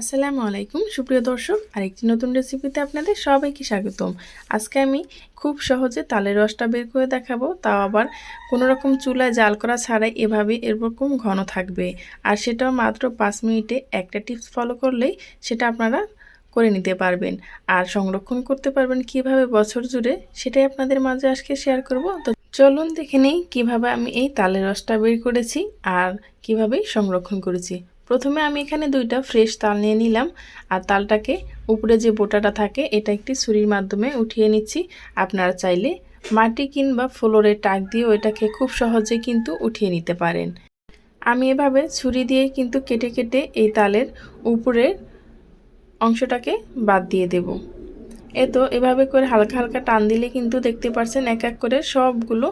আসসালামু আলাইকুম। সুপ্রিয় দর্শক, আরেকটি নতুন রেসিপিতে আপনাদের সবাইকে স্বাগতম। আজকে আমি খুব সহজে তালের রসটা বের করে দেখাবো। তাও আবার কোনো রকম চুলায় জাল করা ছাড়াই এভাবে এরকম ঘন থাকবে। আর সেটাও মাত্র পাঁচ মিনিটে একটা টিপস ফলো করলেই সেটা আপনারা করে নিতে পারবেন। আর সংরক্ষণ করতে পারবেন কীভাবে বছর জুড়ে, সেটাই আপনাদের মাঝে আজকে শেয়ার করব। তো চলুন দেখে নিই কীভাবে আমি এই তালের রসটা বের করেছি আর কীভাবে সংরক্ষণ করেছি। প্রথমে আমি এখানে দুইটা ফ্রেশ তাল নিয়ে নিলাম, আর তালটাকে উপরে যে বোটাটা থাকে, এটা একটি ছুরির মাধ্যমে উঠিয়ে নিচ্ছি। আপনারা চাইলে মাটি কিংবা ফ্লোরের টাক দিয়ে ওইটাকে খুব সহজে কিন্তু উঠিয়ে নিতে পারেন। আমি এভাবে ছুরি দিয়ে কিন্তু কেটে কেটে এই তালের উপরের অংশটাকে বাদ দিয়ে দেব। এ তো এভাবে করে হালকা হালকা টান দিলে কিন্তু দেখতে পাচ্ছেন এক এক করে সবগুলো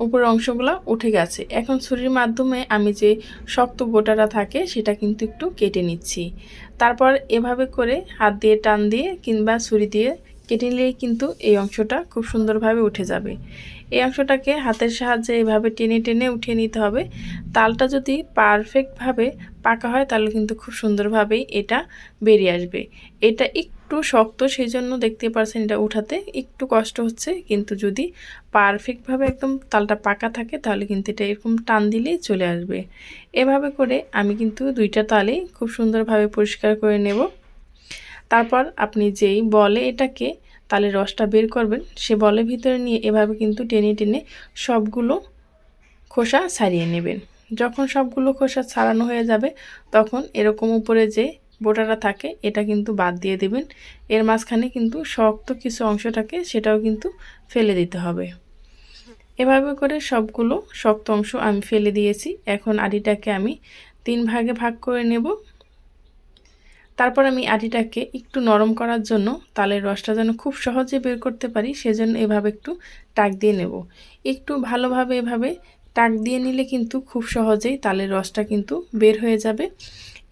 উপরের অংশগুলো উঠে গেছে। এখন ছুরির মাধ্যমে আমি যে শক্ত গোটাটা থাকে, সেটা কিন্তু একটু কেটে নিচ্ছি। তারপর এভাবে করে হাত দিয়ে টান দিয়ে কিংবা ছুরি দিয়ে কেটে নিলেই কিন্তু এই অংশটা খুব সুন্দরভাবে উঠে যাবে। এই অংশটাকে হাতের সাহায্যে এভাবে টেনে টেনে উঠিয়ে নিতে হবে। তালটা যদি পারফেক্টভাবে পাকা হয়, তাহলে কিন্তু খুব সুন্দরভাবেই এটা বেরিয়ে আসবে। এটা একটু শক্ত সেই জন্য দেখতে পারছেন এটা উঠাতে একটু কষ্ট হচ্ছে। কিন্তু যদি পারফেক্টভাবে একদম তালটা পাকা থাকে, তাহলে কিন্তু এটা এরকম টান দিলেই চলে আসবে। এভাবে করে আমি কিন্তু দুইটা তালেই খুব সুন্দরভাবে পরিষ্কার করে নেব। তারপর আপনি যেই বলে এটাকে তালে রসটা বের করবেন, সে বলের ভিতরে নিয়ে এভাবে কিন্তু টেনে টেনে সবগুলো খোসা ছাড়িয়ে নেবেন। যখন সবগুলো খোসা ছাড়ানো হয়ে যাবে, তখন এরকম উপরে যে বোটাটা থাকে, এটা কিন্তু বাদ দিয়ে দেবেন। এর মাঝখানে কিন্তু শক্ত কিছু অংশ থাকে, সেটাও কিন্তু ফেলে দিতে হবে। এভাবে করে সবগুলো শক্ত অংশ আমি ফেলে দিয়েছি। এখন আডিটাকে আমি তিন ভাগে ভাগ করে নেব। তারপর আমি আটিটাকে একটু নরম করার জন্য তালের রসটা যেন খুব সহজে বের করতে পারি, সেজন্য এভাবে একটু টাক দিয়ে নেব। একটু ভালোভাবে এভাবে টাক দিয়ে নিলে কিন্তু খুব সহজেই তালের রসটা কিন্তু বের হয়ে যাবে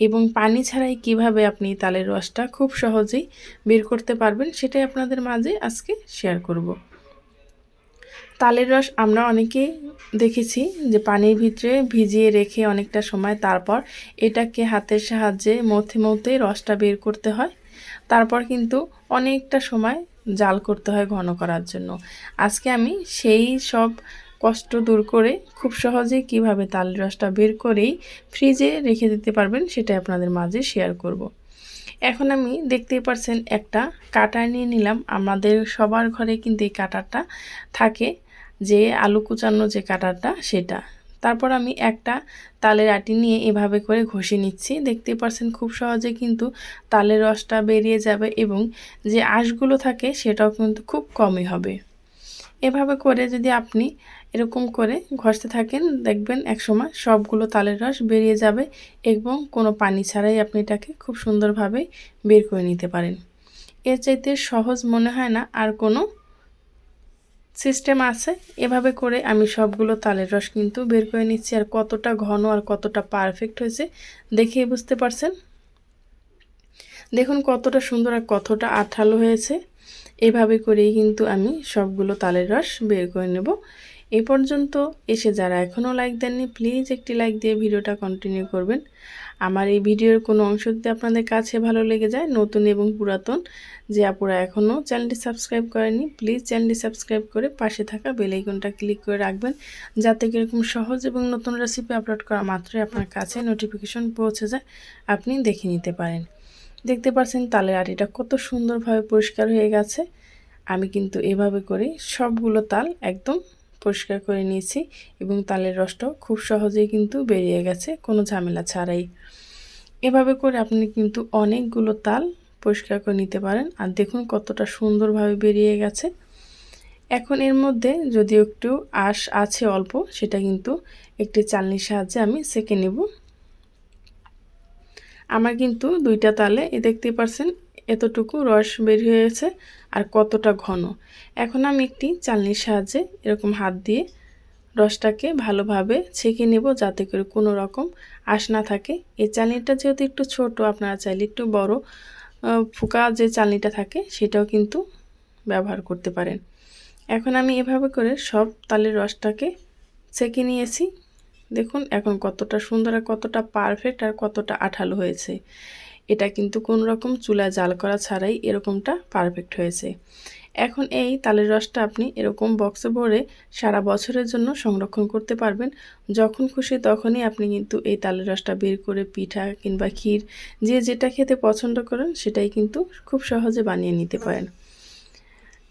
এবং পানি ছাড়াই কীভাবে আপনি তালের রসটা খুব সহজেই বের করতে পারবেন সেটাই আপনাদের মাঝে আজকে শেয়ার করব। তালের রস আমরা অনেকেই দেখেছি যে পানির ভিতরে ভিজিয়ে রেখে অনেকটা সময় তারপর এটাকে হাতের সাহায্যে মধ্যে মধ্যে রসটা বের করতে হয় তারপর কিন্তু অনেকটা সময় জাল করতে হয় ঘন করার জন্য আজকে আমি সেই সব কষ্ট দূর করে খুব সহজেই কীভাবে তালের রসটা বের করেই ফ্রিজে রেখে দিতে পারবেন সেটা আপনাদের মাঝে শেয়ার করব। এখন আমি দেখতেই পারছেন একটা কাটা নিয়ে নিলাম। আমাদের সবার ঘরে কিন্তু এই কাটারটা থাকে, যে আলু কুচানো যে কাটারটা সেটা। তারপর আমি একটা তালের আটি নিয়ে এভাবে করে ঘষে নিচ্ছি। দেখতে পারছেন খুব সহজে কিন্তু তালের রসটা বেরিয়ে যাবে এবং যে আঁশগুলো থাকে সেটাও কিন্তু খুব কমই হবে। এভাবে করে যদি আপনি এরকম করে ঘষতে থাকেন, দেখবেন একসময় সবগুলো তালের রস বেরিয়ে যাবে এবং কোনো পানি ছাড়াই আপনি এটাকে খুব সুন্দরভাবে বের করে নিতে পারেন। এর চাইতে সহজ মনে হয় না আর কোনো সিস্টেম আছে? এভাবে করে আমি সবগুলো তালের রস কিন্তু বের করে নিচ্ছি। আর কতটা ঘন আর কতটা পারফেক্ট হয়েছে দেখে বুঝতে পারছেন? দেখুন কতটা সুন্দর আর কতটা আঠালো হয়েছে। এভাবে করেই কিন্তু আমি সবগুলো তালের রস বের করে নেব। এ পর্যন্ত এসে যারা এখনও লাইক দেননি প্লিজ একটি লাইক দিয়ে ভিডিওটা কন্টিনিউ করবেন। আমার এই ভিডিওর কোনো অংশ যদি আপনাদের কাছে ভালো লেগে যায়, নতুন এবং পুরাতন, যে আপুরা এখনও চ্যানেলটি সাবস্ক্রাইব করেনি প্লিজ চ্যানেলটি সাবস্ক্রাইব করে পাশে থাকা বেলাইকনটা ক্লিক করে রাখবেন, যাতে কীরকম সহজ এবং নতুন রেসিপি আপলোড করা মাত্রই আপনার কাছে নোটিফিকেশন পৌঁছে যায়, আপনি দেখে নিতে পারেন। দেখতে পাচ্ছেন তালের আটিটা কত সুন্দরভাবে পরিষ্কার হয়ে গেছে। আমি কিন্তু এভাবে করে সবগুলো তাল একদম পরিষ্কার করে নিয়েছি এবং তালের রসটাও খুব সহজেই কিন্তু বেরিয়ে গেছে, কোনো ঝামেলা ছাড়াই। এভাবে করে আপনি কিন্তু অনেকগুলো তাল পরিষ্কার করে নিতে পারেন আর দেখুন কতটা সুন্দরভাবে বেরিয়ে গেছে। এখন এর মধ্যে যদি একটু আশ আছে অল্প, সেটা কিন্তু একটি চালনির সাহায্যে আমি সেকে নেব। আমার কিন্তু দুইটা তালে, এ দেখতে পারছেন এতটুকু রস বের হয়েছে আর কতটা ঘন। এখন আমি একটি চালনির সাহায্যে এরকম হাত দিয়ে রসটাকে ভালোভাবে ছেঁকে নেব যাতে করে কোনো রকম আশ না থাকে। এই চালনিটা যেহেতু একটু ছোট, আপনারা চাইলে একটু বড় ফুকা যে চালনিটা থাকে সেটাও কিন্তু ব্যবহার করতে পারেন। এখন আমি এভাবে করে সব তালের রসটাকে ছেঁকে নিয়েছি। দেখুন, এখন কতটা সুন্দর আর কতটা পারফেক্ট আর কতটা আঠালো হয়েছে। এটা কিন্তু কোনো রকম চুলা জাল করা ছাড়াই এরকমটা পারফেক্ট হয়েছে। এখন এই তালের রসটা আপনি এরকম বক্সে ভরে সারা বছরের জন্য সংরক্ষণ করতে পারবেন। যখন খুশি তখনই আপনি কিন্তু এই তালের রসটা বের করে পিঠা কিংবা ক্ষীর, যে যেটা খেতে পছন্দ করেন সেটাই কিন্তু খুব সহজে বানিয়ে নিতে পারেন।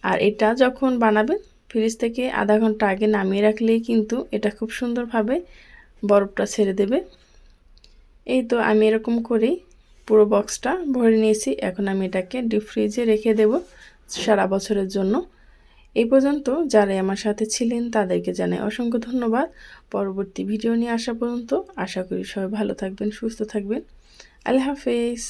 আর এটা যখন বানাবেন ফ্রিজ থেকে আধা ঘণ্টা আগে নামিয়ে রাখলেই কিন্তু এটা খুব সুন্দরভাবে বরফটা ছেড়ে দেবে। এই তো আমি এরকম করেই পুরো বক্সটা ভরে নিয়েছি। এখন আমি এটাকে ডিপ ফ্রিজে রেখে দেব সারা বছরের জন্য। এই পর্যন্ত যারাই আমার সাথে ছিলেন তাদেরকে জানাই অসংখ্য ধন্যবাদ। পরবর্তী ভিডিও নিয়ে আসা পর্যন্ত আশা করি সবাই ভালো থাকবেন, সুস্থ থাকবেন। আল্লাহ হাফেজ।